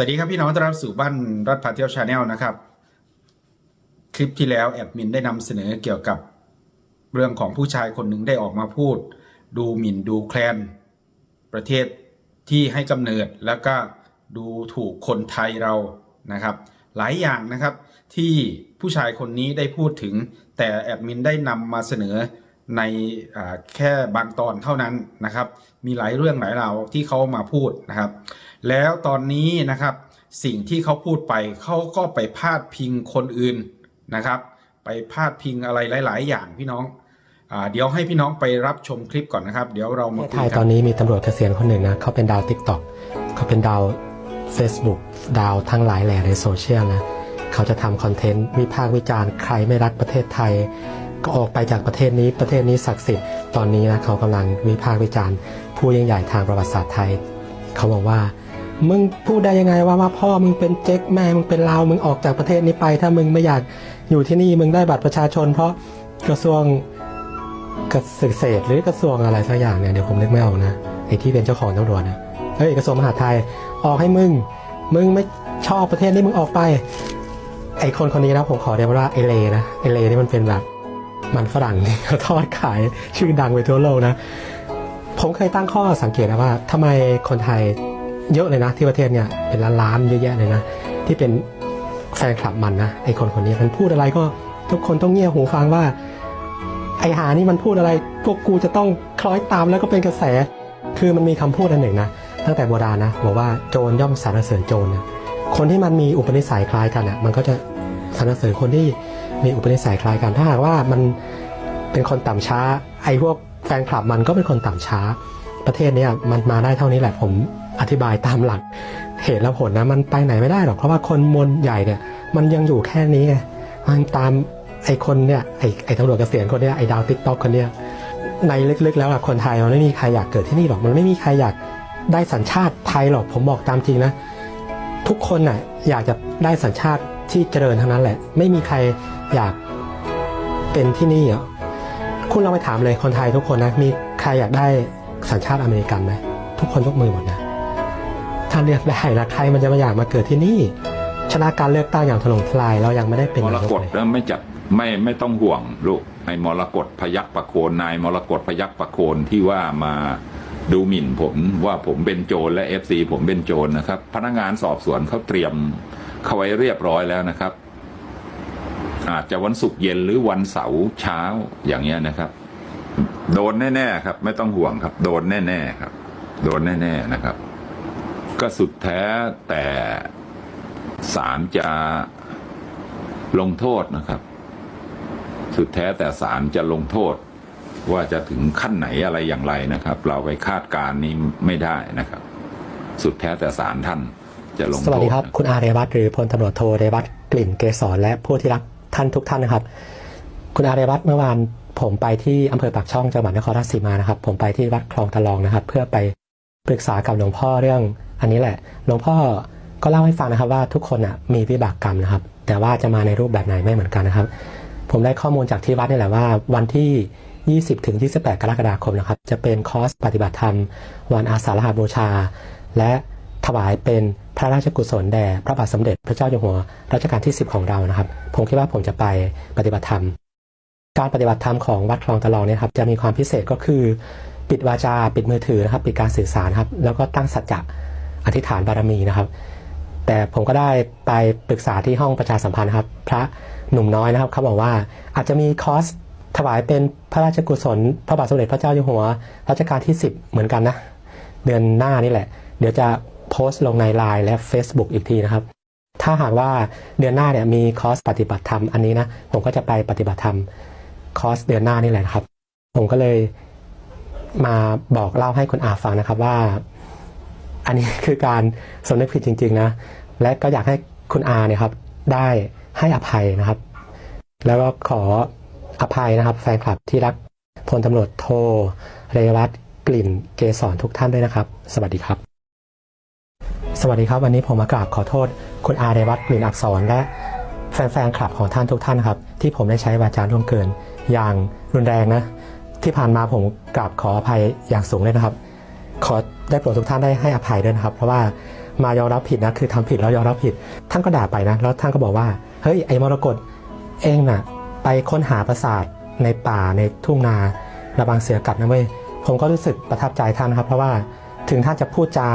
วัสดีครับพี่น้องต้อนรับสู่บ้านรัฐพาเที่ยวชาแนลนะครับ คลิปที่แล้วแอดมินได้นำเสนอเกี่ยวกับเรื่องของผู้ชายคนหนึ่งได้ออกมาพูด ดูหมิ่นดูแคลน ประเทศที่ให้กำเนิดแล้วก็ดูถูกคนไทยเรานะครับ หลายอย่างนะครับที่ผู้ชายคนนี้ได้พูดถึง แต่แอดมินได้นำมาเสนอในอแค่บางตอนเท่านั้นนะครับ มีหลายเรื่องหลายราวที่เขามาพูดนะครับ แล้วตอนนี้นะครับสิ่งที่เขาพูดไปเขาก็ไปพาดพิงคนอื่นนะครับ ไปพาดพิงอะไรหลาย ๆ อย่างพี่น้องอาเดี๋ยวให้พี่น้องไปรับชมคลิปก่อนนะครับ เดี๋ยวเรามาระเทศคุไทยยกัตอนนนี้มีตำรวจเกษียณคนหนึ่งนะเขาเป็นดาวทิกตอกเขาเป็นดาว Facebook ดาวทั้งหลายแหล่ในโซเชียลนะเขาจะทำคอนเทนต์วิพากษ์วิจารณ์ใครไม่รักประเทศไทย ก็ออกไปจากประเทศนี้ประเทศนี้ศักดิ์สิทธิ์ตอนนี้นะเขากำลังวิพากษ์วิจารณ์ผู้ยิ่งใหญ่ทางประวัติศาสตร์ไทย เขาบอกว่า มึงพูดได้ยังไงว่าว่าพ่อมึงเป็นเจ๊กแม่มึงเป็นลาวมึงออกจากประเทศนี้ไป ถ้ามึงไม่อยากอยู่ที่นี่มึงได้บัตรประชาชน เพราะกระทรวงเกษตรหรือกระทรวงอะไรสักอย่างเนี่ยเดี๋ยวผมนึกไม่ออกนะไอ้ที่เป็นเจ้าของตำรวจนะเฮ้ยกระทรวงมหาดไทยออกให้มึง มึงไม่ชอบประเทศนี้มึงออกไป ไอ้คนคนนี้นะผมขอเรียกว่าไอเลนะไอเลนี่มันเป็นแบบมันฝรั่งที่เขาทอดขายชื่อดังไปทั่วโลกนะ ผมเคยตั้งข้อสังเกตนะว่าทำไมคนไทย เยอะเลยนะที่ประเทศเนี่ยเป็นล้านๆเยอะแยะเลยนะ ที่เป็นแฟนคลับมันนะไอคนคนนี้มันพูดอะไรก็ทุกคนต้องเงี่ยหูฟังว่า ไอหานี่มันพูดอะไรพวกกูจะต้องคล้อยตามแล้วก็เป็นกระแส คือมันมีคำพูดอันหนึ่งนะตั้งแต่โบราณนะบอกว่าโจรย่อมสรรเสริญโจรนะคนที่มันมีอุปนิสัยคล้ายกันอะมันก็จะสรรเสริญคนที่มีอุปนิสัยคล้ายกันถ้าหากว่ามันเป็นคนต่ำช้า ไอ้พวกแฟนคลับมันก็เป็นคนต่ำช้า ประเทศนี้มันมาได้เท่านี้แหละผมอธิบายตามหลักเหตุและผลนะมันไปไหนไม่ได้หรอกเพราะว่าคนมวลใหญ่เนี่ยมันยังอยู่แค่นี้ไงมันตามไอ้คนเนี่ยไอ้ไอ้ตำรวจเกษียณคนเนี้ยไอ้ดาวติ๊กต็อกคนเนี้ยในลึกๆแล้วอะคนไทยมันไม่มีใครอยากเกิดที่นี่หรอกมันไม่มีใครอยากได้สัญชาติไทยหรอกผมบอกตามจริงนะทุกคนน่ะอยากจะได้สัญชาติที่เจริญทั้งนั้นแหละ ไม่มีใครอยากเป็นที่นี่อะคุณลองไปถามเลยคนไทยทุกคนนะมีใครอยากได้ สัญชาติอเมริกันไหมทุกคนยกมือหมดนะ ถ้าเลือกได้นะใครมันจะมาอยากมาเกิดที่นี่ ชนะการเลือกตั้งอย่างถล่มทลายเรายังไม่ได้เป็นมรนายกกตเลยแล้วไม่จับไม่ไม่ต้องห่วงลูกไอ้มรกตพยักประโคนนายมรกตพยักประโคนที่ว่ามาดูหมิ่นผมว่าผมเป็นโจรและเอฟซีผมเป็นโจรนะครับ พนักงานสอบสวนเขาเตรียมเขาไว้เรียบร้อยแล้วนะครับ อาจจะวันศุกร์เย็นหรือวันเสาร์เช้าอย่างเงี้ยนะครับ โดนแน่ๆครับ ไม่ต้องห่วงครับ โดนแน่ๆครับ โดนแน่ๆนะครับ ก็สุดแท้แต่ศาลจะลงโทษนะครับ สุดแท้แต่ศาลจะลงโทษ ว่าจะถึงขั้นไหนอะไรอย่างไรนะครับ เราไปคาดการณ์นี้ไม่ได้นะครับ สุดแท้แต่ศาลท่านจะลงโทษสวัสดีครับนะคุณอาเรวัตหรือพลตำรวจโทเรวัตกลิ่นเกษรและผู้ที่รักท่านทุกท่านนะครับ คุณอาเรวัตเมื่อวาน ผมไปที่อำเภอปากช่องจังหวัดนครราชสีมานะครับ ผมไปที่วัดคลองตะลองนะครับ เพื่อไปปรึกษากับหลวงพ่อเรื่อง อันนี้แหละหลวงพ่อก็เล่าให้ฟังนะครับว่าทุกคนอะมีวิบากกรรมนะครับ แต่ว่าจะมาในรูปแบบไหนไม่เหมือนกันนะครับ ผมได้ข้อมูลจากที่วัดนี่แหละว่า วันที่ 20ถึง28 กรกฎาคมนะครับ จะเป็นคอร์สปฏิบัติธรรม วันอาสาฬหบูชา และถวายเป็นพระราชกุศลแด่พระบาทสมเด็จพระเจ้าอยู่หัวรัชกาลที่ 10 ของเรานะครับ ผมคิดว่าผมจะไปปฏิบัติธรรม การปฏิบัติธรรมของวัดคลองตะลองเนี่ยครับจะมีความพิเศษก็คือ ปิดวาจาปิดมือถือนะครับปิดการสื่อสารครับแล้วก็ตั้งสัจจะอธิษฐานบารมีนะครับ แต่ผมก็ได้ไปปรึกษาที่ห้องประชาสัมพันธ์ครับ พระหนุ่มน้อยนะครับเขาบอกว่าอาจจะมีคอสถวายเป็นพระราชกุศล พระบาทสมเด็จพระเจ้าอยู่หัวรัชกาลที่ 10 เหมือนกันนะ เดือนหน้านี่แหละ เดี๋ยวจะโพสต์ลงใน Line และ Facebook อีกทีนะครับ ถ้าหากว่าเดือนหน้าเนี่ยมีคอสปฏิบัติธรรมอันนี้นะ ผมก็จะไปปฏิบัติธรรม คอร์สเดือนหน้านี่แหละนะครับ ผมก็เลยมาบอกเล่าให้คุณอาฟังนะครับว่า อันนี้คือการสำนึกผิดจริง ๆ นะ และก็อยากให้คุณอาเนี่ยครับ ได้ให้อภัยนะครับ แล้วก็ขออภัยนะครับ แฟนคลับที่รักพลตำรวจโทเรวัตกลิ่นเกษรทุกท่านด้วยนะครับ สวัสดีครับ สวัสดีครับ วันนี้ผมมากราบขอโทษ คุณอาเรวัตกลิ่นอักษรและแฟนๆคลับของท่านทุกท่านครับ ที่ผมได้ใช้วาจาล่วงเกิน อย่างรุนแรงนะ ที่ผ่านมาผมกราบขออภัยอย่างสูงเลยนะครับ ขอได้โปรดทุกท่านได้ให้อภัยด้วยนะครับ เพราะว่ามายอมรับผิดนะคือทำผิดแล้วยอมรับผิด ท่านก็ด่าไปนะ แล้วท่านก็บอกว่าเฮ้ยไอ้มรกตเองน่ะไปค้นหาปราสาทในป่าในทุ่งนาระบางเสือกัดนะเว้ยผมก็รู้สึกประทับใจท่านนะครับ เพราะว่าถึงท่านจะพูดจา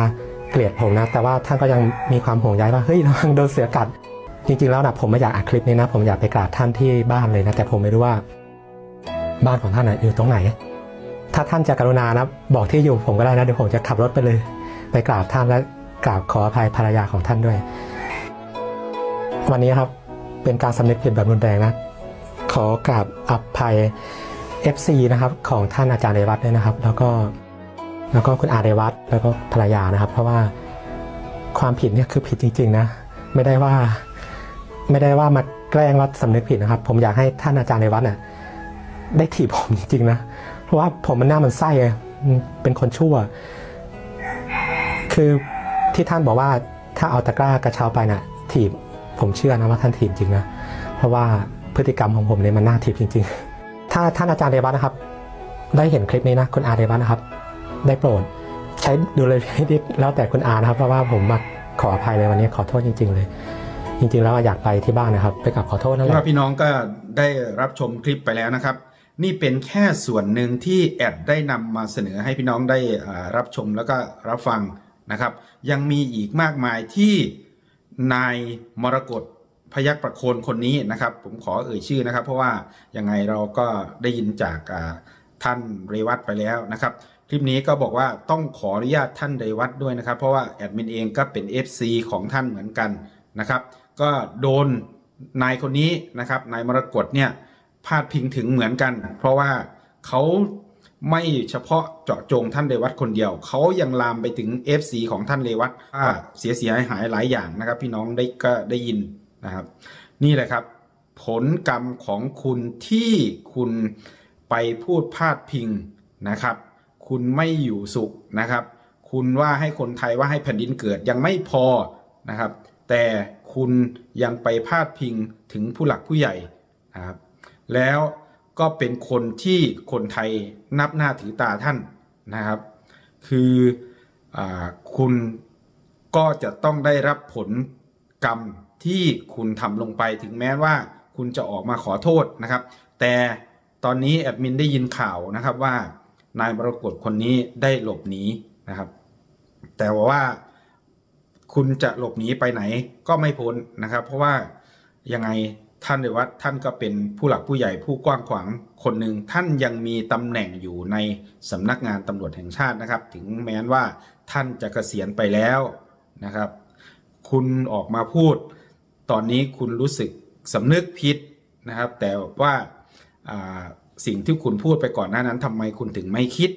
เกลียดผมนะ แต่ว่าท่านก็ยังมีความห่วงใยว่าเฮ้ยระวังโดนเสือกัดจริงๆแล้วนะผมไม่อยากอัดคลิปนี้นะ ผมอยากไปกราบท่านที่บ้านเลยนะ แต่ผมไม่รู้ว่า บ้านของท่านอยู่ตรงไหน ถ้าท่านจะกรุณานะบอกที่อยู่ผมก็ได้นะเดี๋ยวผมจะขับรถไปเลย ไปกราบท่านและกราบขออภัยภรรยาของท่านด้วย วันนี้ครับเป็นการสำนึกผิดแบบรุนแรงนะ ขอกราบอภัย FC นะครับของท่านอาจารย์เรวัตด้วยนะครับ แล้วก็แล้วก็คุณอาเรวัตแล้วก็ภรรยานะครับ เพราะว่าความผิดเนี่ยคือผิดจริง ๆ นะ ไม่ได้ว่าไม่ได้ว่ามาแกล้งว่าสำนึกผิดนะครับ ผมอยากให้ท่านอาจารย์เรวัตเนี่ย ได้ถีบผมจริงๆนะ เพราะว่าผมมันหน้ามันไส้ไงเป็นคนชั่ว คือที่ท่านบอกว่าถ้าเอาตะกร้ากระเช้าไปน่ะถีบผมเชื่อนะว่าท่านถีบจริงนะ เพราะว่าพฤติกรรมของผมเนี่ยมันน่าถีบจริง ๆ ถ้าท่านอาจารย์เรวัตนะครับ ได้เห็นคลิปนี้นะคุณอาเรวัตนะครับ ได้โปรดใช้ดูเลยพินิจแล้วแต่คุณอานะครับ เพราะว่าผมมาขออภัยเลยวันนี้ขอโทษจริง ๆ เลย จริง ๆ แล้วอยากไปที่บ้านนะครับ ไปกับขอโทษนั่นแหละพี่น้องก็ได้รับชมคลิปไปแล้วนะครับ นี่เป็นแค่ส่วนหนึ่งที่แอดได้นำมาเสนอให้พี่น้องได้รับชมแล้วก็รับฟังนะครับ ยังมีอีกมากมายที่นายมรกตพยักประโคนคนนี้นะครับ ผมขอเอ่ยชื่อนะครับ เพราะว่ายังไงเราก็ได้ยินจากท่านเรวัตไปแล้วนะครับ คลิปนี้ก็บอกว่าต้องขออนุญาตท่านเรวัตด้วยนะครับ เพราะว่าแอดมินเองก็เป็น FC ของท่านเหมือนกันนะครับ ก็โดนนายคนนี้นะครับนายมรกตเนี่ย พาดพิงถึงเหมือนกัน เพราะว่าเขาไม่เฉพาะเจาะจงท่านเรวัตคนเดียว เขายังลามไปถึง FC ของท่านเรวัตว่าเสียเสียหายหายหลายอย่างนะครับ พี่น้องได้ก็ได้ยินนะครับ นี่แหละครับ ผลกรรมของคุณที่คุณไปพูดพาดพิงนะครับ คุณไม่อยู่สุขนะครับ คุณว่าให้คนไทยว่าให้แผ่นดินเกิดยังไม่พอนะครับ แต่คุณยังไปพาดพิงถึงผู้หลักผู้ใหญ่นะครับ แล้วก็เป็นคนที่คนไทยนับหน้าถือตาท่านนะครับ คืออคุณก็จะต้องได้รับผลกรรมที่คุณทำลงไปถึงแม้ว่าคุณจะออกมาขอโทษนะครับ แต่ตอนนี้แอดมินได้ยินข่าวนะครับว่านายมรกตคนนี้ได้หลบหนีนะครับ แต่ว่าคุณจะหลบหนีไปไหนก็ไม่พ้นนะครับ เพราะว่ายังไง ท่านเรวัตท่านก็เป็นผู้หลักผู้ใหญ่ผู้กว้างขวางคนหนึ่งท่านยังมีตำแหน่งอยู่ในสำนักงานตำรวจแห่งชาตินะครับ ถึงแม้นว่าท่านจะเกษียณไปแล้วนะครับ คุณออกมาพูด ตอนนี้คุณรู้สึกสำนึกผิดนะครับ แต่ว่าสิ่งที่คุณพูดไปก่อนหน้านั้นทำไมคุณถึงไม่คิด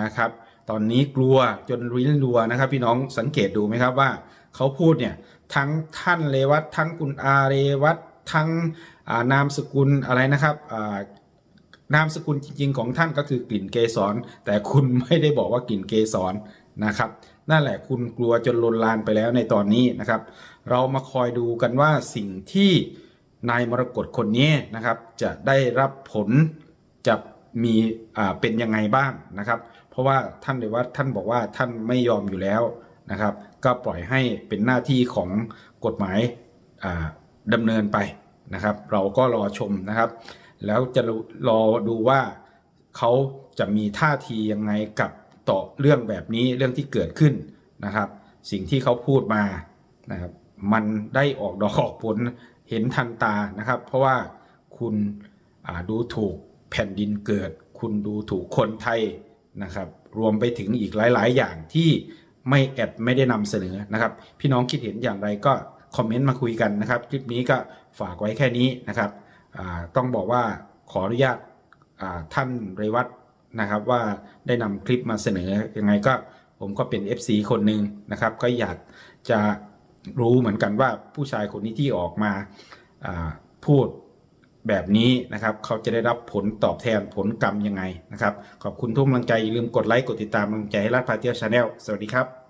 นะครับ ตอนนี้กลัวจนริ้นรัวนะครับ พี่น้องสังเกตดูไหมครับว่าเขาพูดเนี่ยทั้งท่านเรวัตทั้งคุณอาเรวัต ทั้งนามสกุลอะไรนะครับนามสกุลจริง ๆ ของท่านก็คือกลิ่นเกสร แต่คุณไม่ได้บอกว่ากลิ่นเกสรนะครับ นั่นแหละคุณกลัวจนลนลานไปแล้วในตอนนี้นะครับ เรามาคอยดูกันว่าสิ่งที่นายมรกตคนนี้นะครับ จะได้รับผลจะมีอ่าเป็นยังไงบ้างนะครับ เพราะว่าท่านเลยว่าท่านบอกว่าท่านไม่ยอมอยู่แล้วนะครับ ก็ปล่อยให้เป็นหน้าที่ของกฎหมายอ่า ดำเนินไปนะครับ เราก็รอชมนะครับ แล้วจะรอดูว่าเขาจะมีท่าทียังไงกับต่อเรื่องแบบนี้เรื่องที่เกิดขึ้นนะครับ สิ่งที่เขาพูดมานะครับมันได้ออกดอกออกผลเห็นทันตานะครับ เพราะว่าคุณดูถูกแผ่นดินเกิด คุณดูถูกคนไทยนะครับ รวมไปถึงอีกหลาย ๆ อย่างที่ไม่แอดไม่ได้นำเสนอนะครับ พี่น้องคิดเห็นอย่างไรก็ คอมเมนต์มาคุยกันนะครับ คลิปนี้ก็ฝากไว้แค่นี้นะครับต้องบอกว่าขออนุญาตท่านเรวัตนะครับว่าได้นำคลิปมาเสนอยังไงก็ผมก็เป็น FC คนหนึ่งนะครับ ก็อยากจะรู้เหมือนกันว่าผู้ชายคนนี้ที่ออกมาอ่าพูดแบบนี้นะครับ เขาจะได้รับผลตอบแทนผลกรรมยังไงนะครับ ขอบคุณทุกกำลังใจอย่าลืมกดไลค์ กดติดตามกำลังใจให้รัฐพาเที่ยวชาแนลสวัสดีครับ